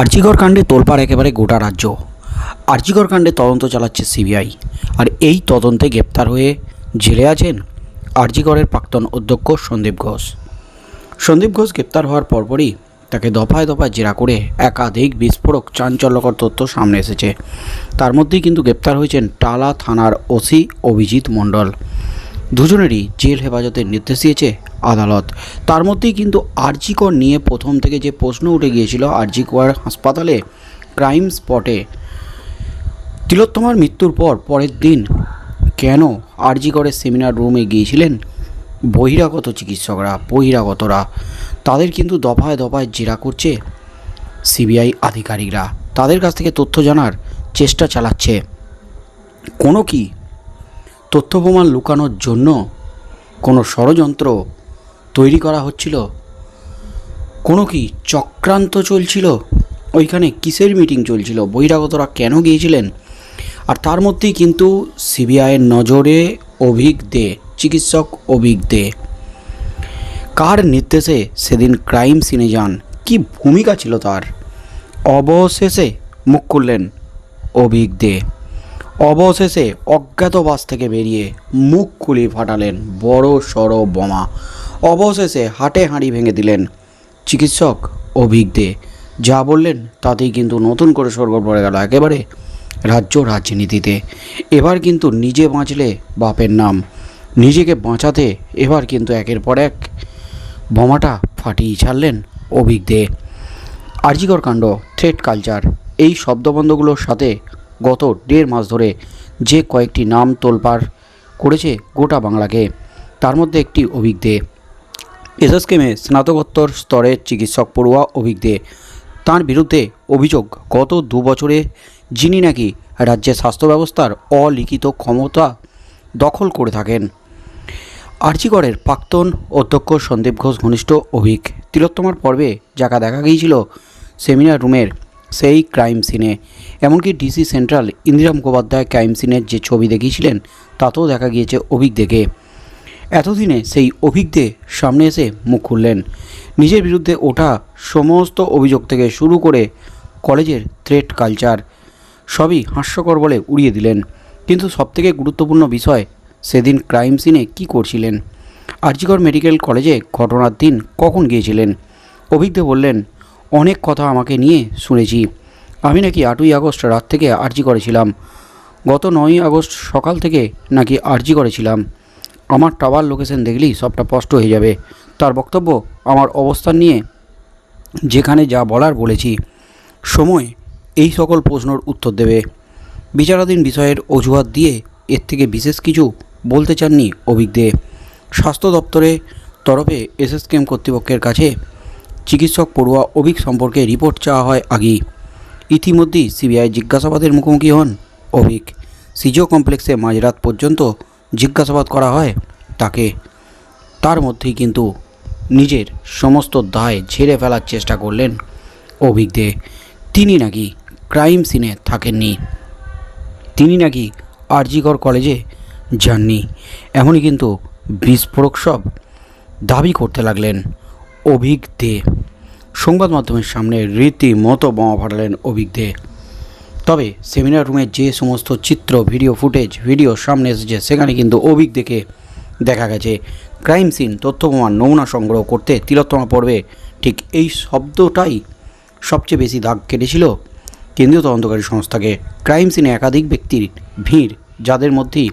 আর্জিকর কাণ্ডে তোলপাড় একেবারে গোটা রাজ্য। আর্জিকর কাণ্ডে তদন্ত চালাচ্ছে সিবিআই। আর এই তদন্তে গ্রেপ্তার হয়ে জেলে আছেন আর্জিকরের প্রাক্তন অধ্যক্ষ সন্দীপ ঘোষ। সন্দীপ ঘোষ গ্রেপ্তার হওয়ার পরপরই তাকে দফায় দফায় জেরা করে একাধিক বিস্ফোরক চাঞ্চল্যকর তথ্য সামনে এসেছে। তার মধ্যেই কিন্তু গ্রেপ্তার হয়েছেন টালা থানার ওসি অভিজিৎ মণ্ডল। দুজনেরই জেল হেফাজতের নির্দেশ দিয়েছে আদালত। তার মধ্যেই কিন্তু আরজিকর নিয়ে প্রথম থেকে যে প্রশ্ন উঠে গিয়েছিল আরজিকর হাসপাতালে ক্রাইম স্পটে। তিলোত্তমার মৃত্যুর পর পরের দিন কেন আরজিকরের সেমিনার রুমে গিয়েছিলেন বহিরাগত চিকিৎসকরা, বহিরাগতরা? তাদের কিন্তু দফায় দফায় জেরা করছে সিবিআই আধিকারিকরা। তাদের কাছ থেকে তথ্য জানার চেষ্টা চালাচ্ছে। কোনো কি? তথ্য প্রমাণ লুকানোর জন্য কোনো ষড়যন্ত্র তৈরি করা হচ্ছিল? কোনো কি চক্রান্ত চলছিল? ওইখানে কিসের মিটিং চলছিল? বহিরাগতরা কেন গিয়েছিলেন? আর তার মধ্যেই কিন্তু সিবিআইয়ের নজরে অভিক দে, চিকিৎসক অভিক দে। কার নির্দেশে সেদিন ক্রাইম সিনে যান? কি ভূমিকা ছিল তার? অবশেষে মুখ খুললেন অভিক দে। অবশেষে অজ্ঞাতবাস থেকে বেরিয়ে মুখ খুলি ফাটালেন বড় সড় বোমা। অবশেষে হাটে হাঁড়ি ভেঙে দিলেন। চিকিৎসক অভিক দে যা বললেন, তাতেই কিন্তু নতুন করে স্বর্গ পড়ে গেল একেবারে রাজ্য রাজনীতিতে। এবার কিন্তু নিজে বাঁচলে বাপের নাম। নিজেকে বাঁচাতে এবার কিন্তু একের পর এক বোমাটা ফাটিয়ে ছাড়লেন অভিক দে। আরজিকর কাণ্ড থ্রেড কালচার, এই শব্দবন্ধগুলোর সাথে গত দেড় মাস ধরে যে কয়েকটি নাম তোলপাড় করেছে গোটা বাংলাকে, তার মধ্যে একটি অভিজ্ঞে এসএসকেমে স্নাতকোত্তর স্তরের চিকিৎসক পড়ুয়া অভিজ্ঞে। তার বিরুদ্ধে অভিযোগ, গত দু বছরে যিনি নাকি রাজ্যের স্বাস্থ্য ব্যবস্থার অলিখিত ক্ষমতা দখল করে থাকেন। আর্চিগড়ের প্রাক্তন অধ্যক্ষ সন্দীপ ঘোষ ঘনিষ্ঠ অভিক তিলোত্তমার পর্বে যাকা দেখা গিয়েছিল সেমিনার রুমের সেই ক্রাইম সিনে। এমনকি DC central Indira Mukhopadhyay crime সিনের যে ছবি দেখিয়েছিলেন, তাতেও দেখা গিয়েছে অভিক দেখে এতদিনে সেই অভিজ্ঞে সামনে এসে মুখ খুললেন। নিজের বিরুদ্ধে ওঠা সমস্ত অভিযোগ থেকে শুরু করে কলেজের থ্রেট কালচার সবই হাস্যকর বলে উড়িয়ে দিলেন। কিন্তু সবথেকে গুরুত্বপূর্ণ বিষয়, সেদিন ক্রাইম সিনে কি করছিলেন? আরজিকর মেডিকেল কলেজে ঘটনার দিন কখন গিয়েছিলেন? অভিজ্ঞ বললেন, অনেক কথা আমাকে নিয়ে শুনেছি। আমি নাকি আটই আগস্ট রাত থেকে আর্জি করেছিলাম। গত নয়ই আগস্ট সকাল থেকে নাকি আর্জি করেছিলাম। আমার টাওয়ার লোকেশন দেখলেই সবটা স্পষ্ট হয়ে যাবে। তার বক্তব্য, আমার অবস্থান নিয়ে যেখানে যা বলার বলেছি। সময়, এই সকল প্রশ্নর উত্তর দেবে। বিচারাধীন বিষয়ের অজুহাত দিয়ে এর থেকে বিশেষ কিছু বলতে চাননি অভিজ্ঞে। স্বাস্থ্য দপ্তরে তরফে এসএসকেএম কর্তৃপক্ষের কাছে চিকিৎসক পড়ুয়া অভিক সম্পর্কে রিপোর্ট চাওয়া হয় আগেই। ইতিমধ্যেই সিবিআই জিজ্ঞাসাবাদের মুখোমুখি হন অভিক সিজিও কমপ্লেক্সে মাঝরাত পর্যন্ত জিজ্ঞাসাবাদ করা হয় তাকে। তার মধ্যেই কিন্তু নিজের সমস্ত দায় ঝেড়ে ফেলার চেষ্টা করলেন অভিক দে তিনি নাকি ক্রাইম সিনে থাকেননি। তিনি নাকি আরজিকর কলেজে যাননি। এমনই কিন্তু বিস্ফোরক সব দাবি করতে লাগলেন অভিক দে সংবাদ মাধ্যমের সামনে রীতিমতো বোমা ফাটালেন অভিক দে তবে সেমিনার রুমের যে সমস্ত চিত্র, ভিডিও ফুটেজ, ভিডিও সামনে এসেছে, সেখানে কিন্তু অভিক দেখে দেখা গেছে। ক্রাইম সিন, তথ্য প্রমাণ, নমুনা সংগ্রহ করতে তিলোত্তমা পর্বে ঠিক এই শব্দটাই সবচেয়ে বেশি দাগ কেটেছিল কেন্দ্রীয় তদন্তকারী সংস্থাকে। ক্রাইম সিনে একাধিক ব্যক্তির ভিড়, যাদের মধ্যেই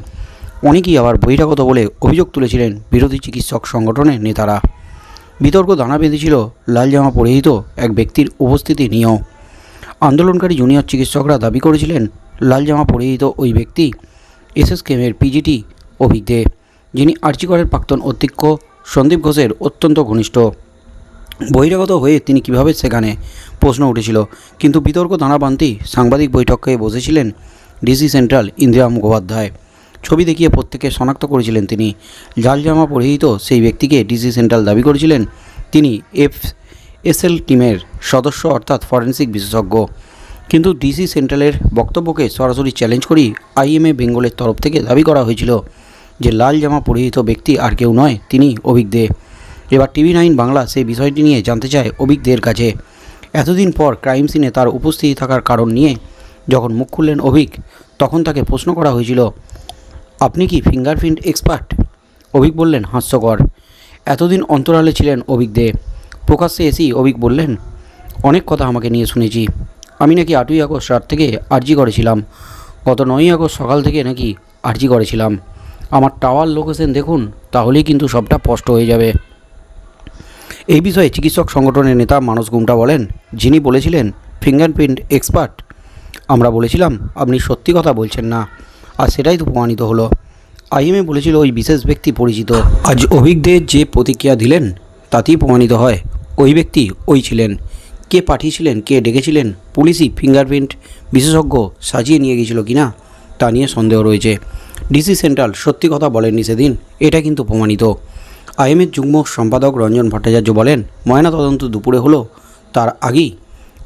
অনেকেই আবার বহিরাগত বলে অভিযোগ তুলেছিলেন বিরোধী চিকিৎসক সংগঠনের নেতারা। বিতর্ক দানা বেঁধেছিল লাল জামা পরিহিত এক ব্যক্তির উপস্থিতি নিয়েও। আন্দোলনকারী জুনিয়র চিকিৎসকরা দাবি করেছিলেন, লাল জামা পরিহিত ওই ব্যক্তি এসএসকেমের পিজিটি অভিজ্ঞে, যিনি আর্চিকরের প্রাক্তন অধ্যক্ষ সন্দীপ ঘোষের অত্যন্ত ঘনিষ্ঠ। বহিরাগত হয়ে তিনি কীভাবে সেখানে প্রশ্ন উঠেছিল, কিন্তু বিতর্ক দানা বানতেই সাংবাদিক বৈঠকে বসেছিলেন ডিসি সেন্ট্রাল ইন্দিরা মুখোপাধ্যায়। ছবি দেখিয়ে প্রত্যেকে শনাক্ত করেছিলেন তিনি। লাল জামা পরিহিত সেই ব্যক্তিকে ডিসি সেন্ট্রাল দাবি করেছিলেন, তিনি এফ এসএল টিমের সদস্য অর্থাৎ ফরেন্সিক বিশেষজ্ঞ। কিন্তু ডিসি সেন্ট্রালের বক্তব্যকে সরাসরি চ্যালেঞ্জ করি আইএমএ বেঙ্গলের তরফ থেকে দাবি করা হয়েছিল যে লাল জামা পরিহিত ব্যক্তি আর কেউ নয়, তিনি অভিজ্ঞ। এবার টিভি নাইন বাংলা সেই বিষয়টি নিয়ে জানতে চায় অভিজ্ঞদের কাছে। এতদিন পর ক্রাইম সিনে তার উপস্থিতি থাকার কারণ নিয়ে যখন মুখ খুললেন অভিক তখন তাকে প্রশ্ন করা হয়েছিল, আপনি কি ফিঙ্গারপ্রিন্ট এক্সপার্ট? অভিক বললেন, হাস্যকর। এতদিন অন্তরালে ছিলেন অভিক দে প্রকাশ্যে এসেই অভিক বললেন, অনেক কথা আমাকে নিয়ে শুনেছি। আমি নাকি আটই আগস্ট রাত থেকে আর্জি করেছিলাম। গত নয়ই আগস্ট সকাল থেকে নাকি আর্জি করেছিলাম। আমার টাওয়ার লোকেশন দেখুন, তাহলেই কিন্তু সবটা স্পষ্ট হয়ে যাবে। এই বিষয়ে চিকিৎসক সংগঠনের নেতা মানস গুমটা বলেন, যিনি বলেছিলেন ফিঙ্গারপ্রিন্ট এক্সপার্ট, আমরা বলেছিলাম, আপনি সত্যি কথা বলছেন না, আর সেটাই তো প্রমাণিত হলো। আইএমএ বলেছিল ওই বিশেষ ব্যক্তি পরিচিত। আজ অভিজ্ঞদের যে প্রতিক্রিয়া দিলেন, তাতেই প্রমাণিত হয়। ওই ব্যক্তি ওই ছিলেন। কে পাঠিয়েছিলেন, কে ডেকেছিলেন, পুলিশই ফিঙ্গারপ্রিন্ট বিশেষজ্ঞ সাজিয়ে নিয়ে গিয়েছিল কিনা, তা নিয়ে সন্দেহ রয়েছে। ডিসি সেন্ট্রাল সত্যি কথা বলেননি সেদিন, এটা কিন্তু প্রমাণিত। আইএমের যুগ্ম সম্পাদক রঞ্জন ভট্টাচার্য বলেন ময়না তদন্ত দুপুরে হলো, তার আগেই।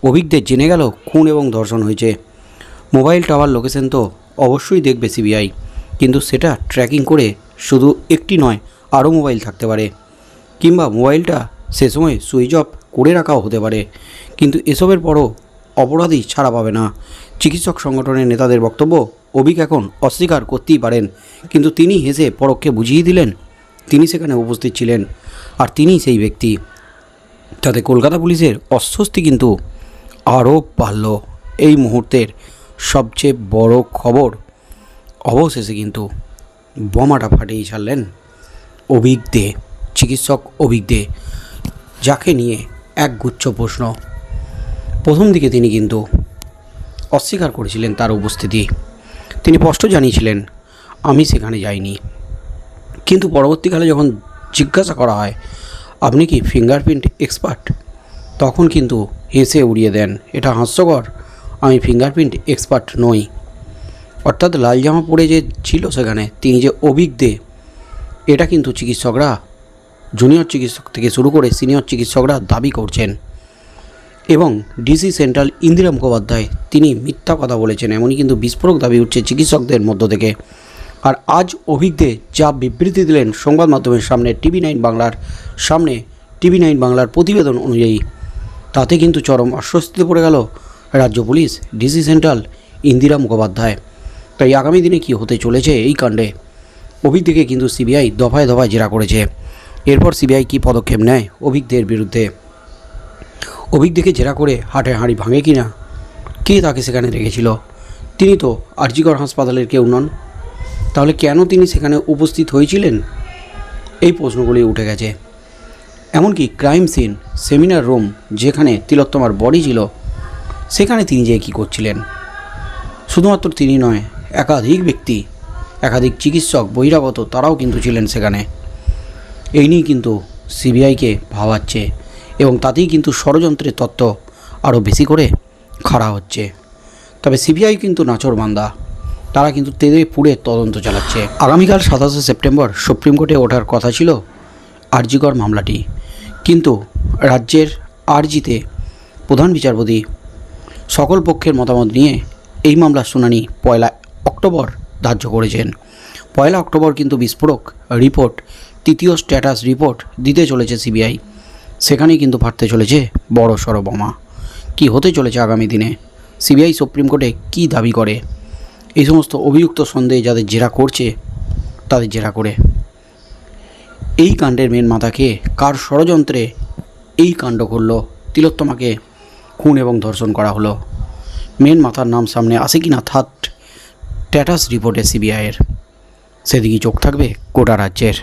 অভিজ্ঞদের জেনে গেল খুন এবং ধর্ষণ হয়েছে। মোবাইল টাওয়ার লোকেশন তো অবশ্যই দেখবে সিবিআই কিন্তু সেটা ট্র্যাকিং করে শুধু একটি নয়, আরও মোবাইল থাকতে পারে। কিংবা মোবাইলটা সে সময় সুইচ অফ করে রাখাও হতে পারে। কিন্তু এসবের পরও অপরাধী ছাড়া পাবে না। চিকিৎসক সংগঠনের নেতাদের বক্তব্য অভিক এখন অস্বীকার করতেই পারেন, কিন্তু তিনি হেসে পরোক্ষে বুঝিয়ে দিলেন, তিনি সেখানে উপস্থিত ছিলেন, আর তিনি সেই ব্যক্তি। তাতে কলকাতা পুলিশের অস্বস্তি কিন্তু আরও বাড়ল। এই মুহূর্তের সবচেয়ে বড় খবর অবশেষে কিন্তু বোমাটা ফাটিয়ে ছাড়লেন অভিক দে, চিকিৎসক অভিক দে। যাকে নিয়ে এক গুচ্ছ প্রশ্ন। প্রথম দিকে তিনি কিন্তু অস্বীকার করেছিলেন তার উপস্থিতি। তিনি স্পষ্ট জানিয়েছিলেন, আমি সেখানে যাইনি। কিন্তু পরবর্তীকালে যখন জিজ্ঞাসা করা হয়, আপনি কি ফিঙ্গারপ্রিন্ট এক্সপার্ট তখন কিন্তু হেসে উড়িয়ে দেন, এটা হাস্যকর, আমি ফিঙ্গারপ্রিন্ট এক্সপার্ট নই। অর্থাৎ লাল জামা পরে যে ছিল সেখানে, তিনি যে অভিজ্ঞ, এটা কিন্তু চিকিৎসকরা জুনিয়র চিকিৎসক থেকে শুরু করে সিনিয়র চিকিৎসকরা দাবি করছেন। এবং ডিসি সেন্ট্রাল ইন্দিরা মুখোপাধ্যায়, তিনি মিথ্যা কথা বলেছেন, এমনই কিন্তু বিস্ফোরক দাবি উঠছে চিকিৎসকদের মধ্য থেকে। আর আজ অভিজ্ঞে যা বিবৃতি দিলেন সংবাদ মাধ্যমের সামনে টিভি নাইন বাংলার সামনে টিভি নাইন বাংলার প্রতিবেদন অনুযায়ী, তাতে কিন্তু চরম আশ্বস্তিতে পড়ে গেল রাজ্য police, DC central Indira Mukhopadhyay. তাই আগামী দিনে কি হতে চলেছে এই কাণ্ডে? অভিজ্ঞকে কিন্তু সিবিআই দফায় দফায় জেরা করেছে। এরপর সিবিআই কী পদক্ষেপ নেয় অভিজ্ঞদের বিরুদ্ধে? অভিজ্ঞকে জেরা করে হাটে হাঁড়ি ভাঙে কি না? কে তাকে সেখানে রেখেছিল? তিনি তো আরজিগড় হাসপাতালের কেউ নন। তাহলে কেন তিনি সেখানে উপস্থিত হয়েছিলেন? এই প্রশ্নগুলি উঠে গেছে। এমনকি ক্রাইম সিন, সেমিনার রুম যেখানে তিলোত্তমার বডি ছিল, সেখানে তিনি যে কী করছিলেন? শুধুমাত্র তিনি নয়, একাধিক ব্যক্তি, একাধিক চিকিৎসক, বহিরাগত তারাও কিন্তু ছিলেন সেখানে। এই নিয়ে কিন্তু সিবিআইকে ভাবাচ্ছে এবং তাতেই কিন্তু ষড়যন্ত্রের তত্ত্ব আরও বেশি করে খাড়া হচ্ছে। তবে সিবিআই কিন্তু নাচর বান্দা তারা কিন্তু তেদে পুড়ে তদন্ত চালাচ্ছে। আগামীকাল সাতাশে সেপ্টেম্বর সুপ্রিম কোর্টে ওঠার কথা ছিল আরজিকর মামলাটি। কিন্তু রাজ্যের আরজিতে প্রধান বিচারপতি সকল পক্ষের মতামত নিয়ে এই মামলার শুনানি পয়লা অক্টোবর ধার্য করেছেন। পয়লা অক্টোবর কিন্তু বিস্ফোরক রিপোর্ট তৃতীয় স্ট্যাটাস রিপোর্ট দিতে চলেছে সিবিআই সেখানেই কিন্তু ফাটতে চলেছে বড় সড় বোমা। কী হতে চলেছে আগামী দিনে? সিবিআই সুপ্রিম কোর্টে কী দাবি করে? এই সমস্ত অভিযুক্ত সন্দেহে যাদের জেরা করছে, তাদের জেরা করে। এই কাণ্ডের মেন মাথাকে কার ষড়যন্ত্রে এই কাণ্ড করল তিলোত্তমাকে খুন এবং ধর্ষণ করা হলো। মেন মাথার নাম সামনে আসে কি না থার্ড স্ট্যাটাস রিপোর্টে সিবিআইয়ের সেদিকে চোখ থাকবে গোটা রাজ্যের।